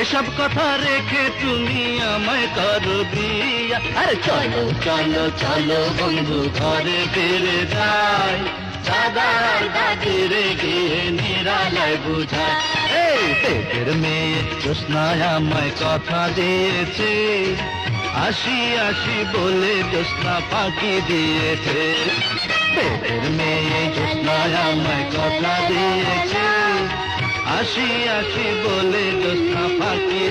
এসব কথা রেখে তুমি আমায় করো বিয়া আরে চলো চলো চলো বন্ধু, ঘরে ফিরে যাই। চাদার দাদিরে গিয়ে নিরালায় বুঝায় এই পেটের মেয়ে জ্যোৎস্নায় আমায় কথা দিয়েছে। আসি আসি বলে জ্যোৎস্না ফাঁকি দিয়েছে। পেটের মেয়ে জ্যোৎস্নায় আমায় কথা আসি আসি বলে জ্যোৎস্না ফাঁকি